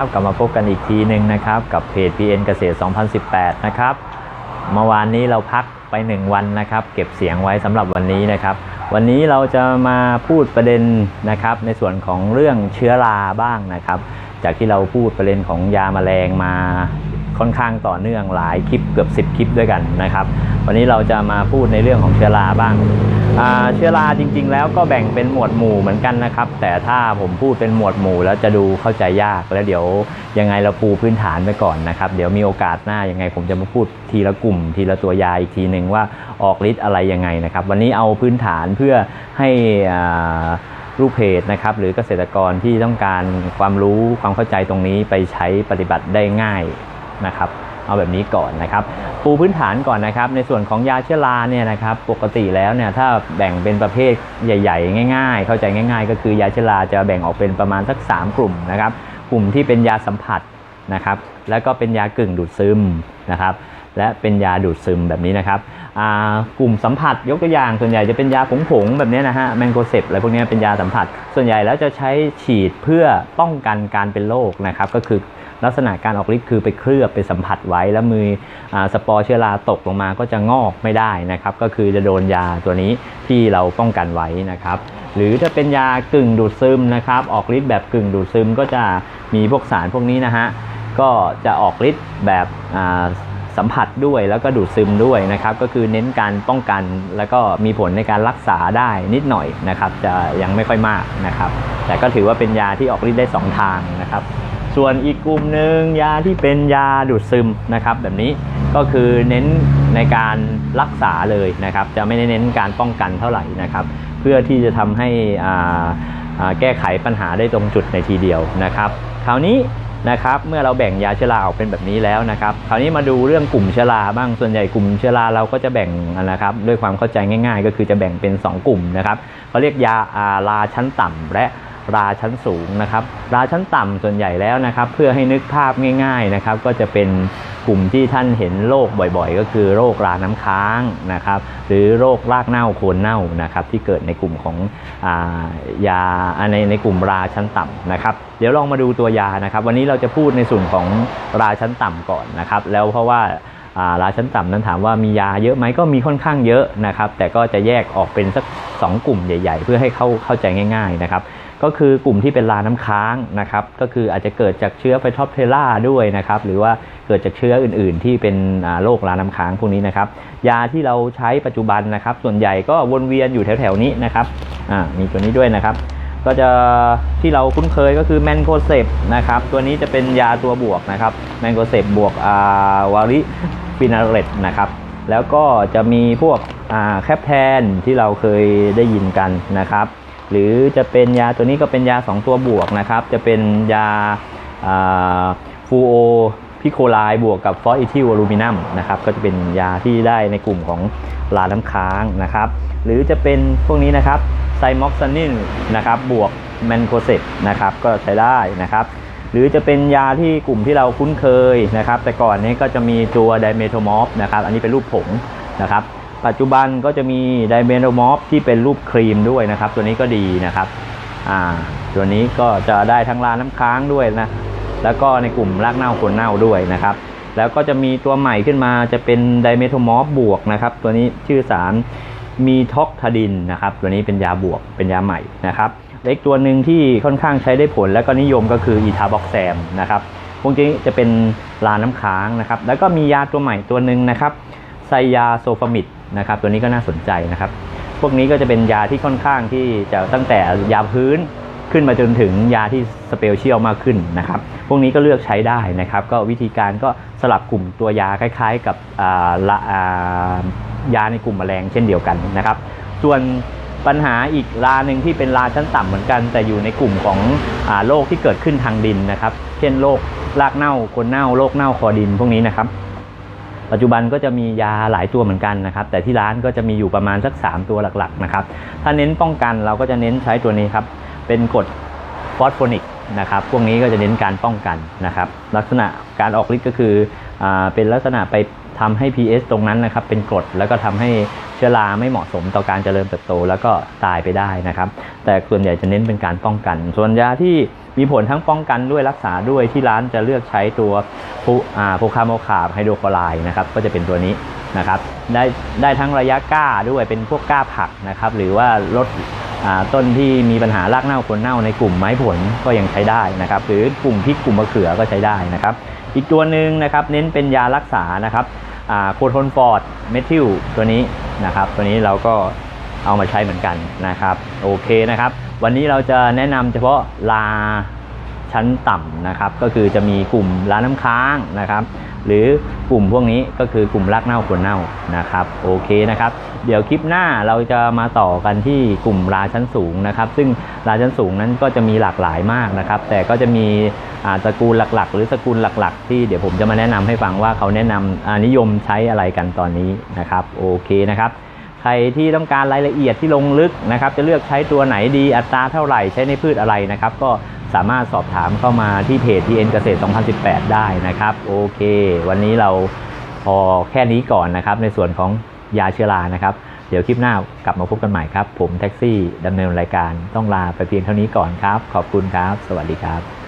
ครับกลับมาพบกันอีกทีหนึ่งนะครับ กับเพจ PN เกษตร 2018 นะครับ เมื่อวานนี้เราพักไป 1 วันนะครับ เก็บเสียงไว้สำหรับวันนี้นะครับ วันนี้เราจะมาพูดประเด็นนะครับ ในส่วนของเรื่องเชื้อราบ้างนะครับ จากที่เราพูดประเด็นของยาแมลงมา ค่อนข้างต่อเนื่องหลายคลิปเกือบ 10 คลิปด้วยกันนะครับ วันนี้เราจะมาพูดในเรื่องของเชื้อราบ้างเชื้อราจริง ๆ แล้วก็แบ่งเป็นหมวดหมู่เหมือนกันนะครับ แต่ถ้าผมพูดเป็นหมวดหมู่แล้วจะดูเข้าใจยากแล้วเดี๋ยวยังไงเราปูพื้นฐานไปก่อนนะครับ เดี๋ยวมีโอกาสหน้ายังไงผมจะมาพูดทีละกลุ่ม ทีละตัวยาอีกทีหนึ่งว่าออกฤทธิ์อะไรยังไงนะครับ วันนี้เอาพื้นฐานเพื่อให้อ่าลูกเพจนะครับหรือเกษตรกรที่ต้องการความรู้ความเข้าใจตรงนี้ไปใช้ปฏิบัติได้ง่าย นะครับเอาแบบนี้ก่อนนะครับ ปูพื้นฐานก่อนนะครับ ในส่วนของยาเชื้อราเนี่ยนะครับปกติแล้วเนี่ยถ้าแบ่งเป็นประเภทใหญ่ ๆ ง่าย ๆ เข้าใจง่าย ๆ ก็คือยาเชื้อราจะแบ่งออกเป็นประมาณสัก 3 กลุ่มนะครับ กลุ่มที่เป็นยาสัมผัสนะครับ แล้วก็เป็นยากึ่งดูดซึมนะครับ และเป็นยาดูดซึมแบบนี้นะครับ กลุ่มสัมผัสยกตัวอย่างส่วนใหญ่จะเป็นยาผงๆแบบนี้นะฮะแมงโกเซปอะไรพวกนี้เป็นยาสัมผัส ส่วนใหญ่แล้วจะใช้ฉีดเพื่อป้องกันการเป็นโรคนะครับก็คือลักษณะการออกฤทธิ์คือไปเคลือบไปสัมผัสไว้แล้วมืออสปอร์เชื้อราตกลงมาก็จะงอกไม่ได้นะครับ ก็คือจะโดนยาตัวนี้ที่เราป้องกันไว้นะครับ หรือถ้าเป็นยากึ่งดูดซึมนะครับ ออกฤทธิ์แบบกึ่งดูดซึมก็จะมีพวกสารพวกนี้นะฮะก็จะออกฤทธิ์แบบ สัมผัสด้วยแล้วก็ดูดซึมด้วยนะครับก็คือเน้นการป้องกันแล้วก็มีผลในการรักษาได้นิดหน่อยนะครับจะยังไม่ค่อยมากนะครับ แต่ก็ถือว่าเป็นยาที่ออกฤทธิ์ได้สองทางนะครับ ส่วนอีกกลุ่มหนึ่งยาที่เป็นยาดูดซึมนะครับแบบนี้ก็คือเน้นในการรักษาเลยนะครับ จะไม่ได้เน้นการป้องกันเท่าไหร่นะครับ เพื่อที่จะทำให้อ่าอ่า แก้ไขปัญหาได้ตรงจุดในทีเดียวนะครับ คราวนี้นะครับเมื่อเราแบ่งยาเชื้อราออกเป็นแบบนี้แล้วนะครับคราวนี้มาดูเรื่องกลุ่มเชื้อราบ้างส่วนใหญ่กลุ่มเชื้อราเราก็จะแบ่งนะครับด้วยความเข้าใจง่าย ๆ ก็คือจะแบ่งเป็น 2 กลุ่มนะครับเขาเรียกยาอาราชั้นต่ำและราชั้นสูงนะครับราชั้นต่ำส่วนใหญ่แล้วนะครับ เพื่อให้นึกภาพง่าย ๆนะครับ ก็จะเป็น กลุ่มที่ท่านเห็นโรคบ่อยๆ ก็คือโรคราน้ำค้างนะครับ หรือโรครากเน่าโคนเน่านะครับที่เกิดในกลุ่มของอายาในในกลุ่มราชั้นต่ำนะครับ เดี๋ยวลองมาดูตัวยานะครับ วันนี้เราจะพูดในส่วนของราชั้นต่ำก่อนนะครับ แล้วเพราะว่าอ่าราชั้นต่ำนั้นถามว่ามียาเยอะไหมก็มีค่อนข้างเยอะนะครับ แต่ก็จะแยกออกเป็นสักสองกลุ่มใหญ่ ๆ เพื่อให้เข้าเข้าใจง่าย ๆ นะครับ ก็คือกลุ่มที่เป็นราน้ำค้างนะครับก็คืออาจจะเกิดจากเชื้อไฟทอปเทล่าด้วยนะครับหรือว่าเกิดจากเชื้ออื่น ๆ ที่เป็นโรคราน้ำค้างพวกนี้นะครับยาที่เราใช้ปัจจุบันนะครับ ส่วนใหญ่ก็วนเวียนอยู่แถว ๆ นี้นะครับอ่ามีตัวนี้ด้วยนะครับก็จะที่เราคุ้นเคยก็คือแมนโคเซปนะครับตัวนี้จะเป็นยาตัวบวกนะครับแมนโคเซปบวกอาวาริฟินาเรตนะครับแล้วก็จะมีพวกแคปแทนที่เราเคยได้ยินกันนะครับ หรือจะเป็นยาตัวนี้ก็เป็นยา 2 ตัวบวกนะครับ จะเป็นยาฟูโอพิโคไลบวกกับฟอสอิทิลอลูมินัมนะครับก็จะเป็นยาที่ได้ในกลุ่มของลาน้ำค้างนะครับ หรือจะเป็นพวกนี้นะครับไซม็อกซานินนะครับบวกแมนโคเซปนะครับก็ใช้ได้นะครับหรือจะเป็นยาที่กลุ่มที่เราคุ้นเคยนะครับ แต่ก่อนนี้ก็จะมีตัวไดเมโทมอฟนะครับอันนี้เป็นรูปผงนะครับ ปัจจุบันก็จะมีไดเมโทมอฟที่เป็นรูปครีมด้วยนะครับ ตัวนี้ก็ดีนะครับอ่าตัวนี้ก็จะได้ทั้งลาน้ำค้างด้วยนะ แล้วก็ในกลุ่มรากเน่าคนเน่าด้วยนะครับ แล้วก็จะมีตัวใหม่ขึ้นมาจะเป็นไดเมโทมอฟบวกนะครับ ตัวนี้ชื่อสารมีท็อกทาดินนะครับ ตัวนี้เป็นยาบวกเป็นยาใหม่นะครับและอีกตัวหนึ่งที่ค่อนข้างใช้ได้ผลและก็นิยมก็คืออีทาบ็อกแซมนะครับพวกนี้จะเป็นลาน้ำค้างนะครับ แล้วก็มียาตัวใหม่ตัวหนึ่งนะครับ ยาโซฟามิดนะครับตัวนี้ก็น่าสนใจนะครับ พวกนี้ก็จะเป็นยาที่ค่อนข้างที่จะตั้งแต่ยาพื้นขึ้นมาจนถึงยาที่สเปเชียลมากขึ้นนะครับ พวกนี้ก็เลือกใช้ได้นะครับ ก็วิธีการก็สลับกลุ่มตัวยาคล้าย ๆ กับละยาในกลุ่มแมลงเช่นเดียวกันนะครับ ส่วนปัญหาอีกลาหนึ่งที่เป็นลาชั้นต่ำเหมือนกัน แต่อยู่ในกลุ่มของอโรคที่เกิดขึ้นทางดินนะครับ เช่นโรครากเน่าคนเน่าโรคเน่าคอดินพวกนี้นะครับ ปัจจุบันก็จะมียาหลายตัวเหมือนกันนะครับ แต่ที่ร้านก็จะมีอยู่ประมาณสัก 3 ตัวหลักๆนะครับ ถ้าเน้นป้องกันเราก็จะเน้นใช้ตัวนี้ครับ เป็นกรดฟอสโฟนิกนะครับ พวกนี้ก็จะเน้นการป้องกันนะครับ ลักษณะการออกฤทธิ์ก็คืออเป็นลักษณะไปทำให้ pH ตรงนั้นนะครับเป็นกรดแล้วก็ทำให้เชื้อราไม่เหมาะสมต่อการเจริญเติบโต แล้วก็ตายไปได้นะครับ แต่ส่วนใหญ่จะเน้นเป็นการป้องกัน ส่วนยาที่ มีผลทั้งป้องกันด้วยรักษาด้วยที่ร้านจะเลือกใช้ตัวโพคาโมคาบไฮโดรคลอไรด์นะครับก็จะเป็นตัวนี้นะครับได้ได้ทั้งระยะก้าด้วยเป็นพวกก้าผักนะครับหรือว่าลดต้นที่มีปัญหารากเน่าคนเน่าในกลุ่มไม้ผลก็ยังใช้ได้นะครับหรือกลุ่มพริกกลุ่มมะเขือก็ใช้ได้นะครับอีกตัวหนึ่งนะครับเน้นเป็นยารักษานะครับโคโทนฟอร์ดเมทิลตัวนี้นะครับตัวนี้เราก็ เอามาใช้เหมือนกันนะครับโอเคนะครับ วันนี้เราจะแนะนำเฉพาะลาชั้นต่ำนะครับ ก็คือจะมีกลุ่มลานน้ำค้างนะครับ หรือกลุ่มพวกนี้ก็คือกลุ่มรากเน่าคนเน่านะครับโอเคนะครับ เดี๋ยวคลิปหน้าเราจะมาต่อกันที่กลุ่มราชั้นสูงนะครับ ซึ่งราชั้นสูงนั้นก็จะมีหลากหลายมากนะครับ แต่ก็จะมีตระกูลหลักๆ หรือสกุลหลัก ๆ ที่เดี๋ยวผมจะมาแนะนำให้ฟังว่าเขาแนะนำนิยมใช้อะไรกันตอนนี้นะครับโอเคนะครับ ใครที่ต้องการรายละเอียดที่ลงลึกนะครับ จะเลือกใช้ตัวไหนดีอัตราเท่าไหร่ใช้ในพืชอะไรนะครับ ก็สามารถสอบถามเข้ามาที่เพจ TN เกษตร 2018 ได้นะครับ โอเค วันนี้เราพอแค่นี้ก่อนนะครับ ในส่วนของยาเชื้อรานะครับ เดี๋ยวคลิปหน้ากลับมาพบกันใหม่ครับ ผมแท็กซี่ดำเนินรายการต้องลาไปเพียงเท่านี้ก่อนครับ ขอบคุณครับ สวัสดีครับ